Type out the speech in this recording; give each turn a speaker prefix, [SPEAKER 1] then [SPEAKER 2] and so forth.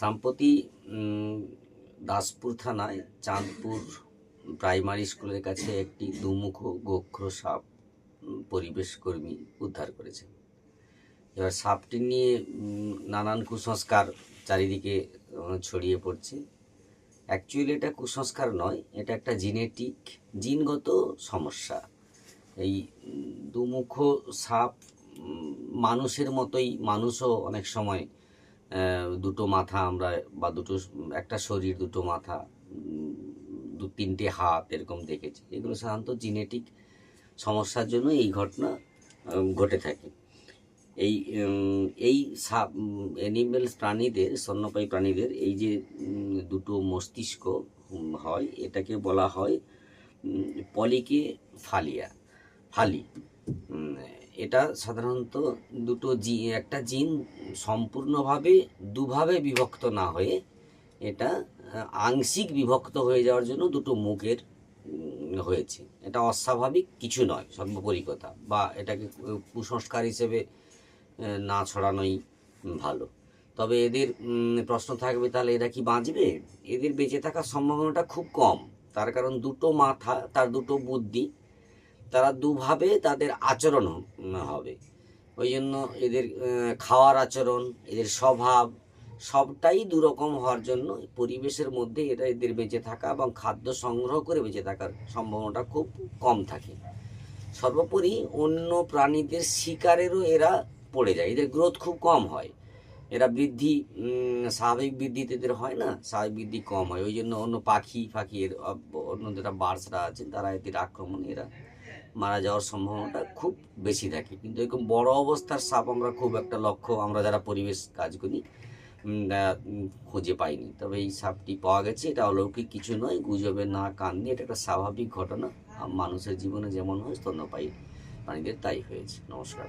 [SPEAKER 1] সম্প্রতি দাসপুর থানায় চাঁদপুর প্রাইমারি স্কুলের কাছে একটি দুমুখ গোখ্র সাপ পরিবেশ কর্মী উদ্ধার করেছে। এবার সাপটি নিয়ে নানান কুসংস্কার চারিদিকে ছড়িয়ে পড়ছে। অ্যাকচুয়ালি এটা কুসংস্কার নয়, এটা একটা জিনেটিক, জিনগত সমস্যা। এই দুমুখ সাপ মানুষের মতোই মানুষও অনেক সময় দুটো মাথা আমরা, বা দুটো, একটা শরীর, দুটো মাথা দু তিনটে হাত এরকম দেখেছি। এগুলো সাধারণত জিনেটিক সমস্যার জন্য এই ঘটনা ঘটে থাকে। এই এই সাপ অ্যানিমেলস প্রাণীদের, স্তন্যপায়ী প্রাণীদের, এই যে দুটো মস্তিষ্ক হয়, এটাকে বলা হয় পলিকে ফালিয়া, ফালি। এটা সাধারণত দুটো জি, একটা জিন সম্পূর্ণভাবে দুভাবে বিভক্ত না হয়ে এটা আংশিক বিভক্ত হয়ে যাওয়ার জন্য দুটো মুখের হয়েছে। এটা অস্বাভাবিক কিছু নয়, সর্বোপরি কথা। বা এটাকে কুসংস্কার হিসেবে না ছড়ানোই ভালো। তবে এদের প্রশ্ন থাকবে তাহলে এরা কি বাঁচবে? এদের বেঁচে থাকার সম্ভাবনাটা খুব কম। তার কারণ দুটো মাথা, তার দুটো বুদ্ধি তারা দুভাবে তাদের আচরণ হবে। ওই জন্য এদের খাওয়ার আচরণ, এদের স্বভাব সবটাই দুরকম হওয়ার জন্য পরিবেশের মধ্যে এটা এদের বেঁচে থাকা এবং খাদ্য সংগ্রহ করে বেঁচে থাকার সম্ভাবনাটা খুব কম থাকে। সর্বোপরি অন্য প্রাণীদের শিকারেরও এরা পড়ে যায়। এদের গ্রোথ খুব কম হয়। এরা বৃদ্ধি স্বাভাবিক বৃদ্ধিতে এদের হয় না, স্বাভাবিক বৃদ্ধি কম হয়। ওই জন্য অন্য পাখি, ফাঁকি এর অন্য যারা বার্ডসরা আছে তারা এদের আক্রমণে এরা মারা যাওয়ার সম্ভাবনাটা খুব বেশি থাকে। কিন্তু এরকম বড় অবস্থার সাপ আমরা খুব একটা লক্ষ্য আমরা যারা পরিবেশ কাজ করি খুঁজে পাইনি। তবে এই সাপটি পাওয়া গেছে, এটা অলৌকিক কিছু নয়, গুজবে না কান নিয়ে এটা একটা স্বাভাবিক ঘটনা। মানুষের জীবনে যেমন হয় স্তন্যপায়ী প্রাণীদের তাই হয়েছে। নমস্কার।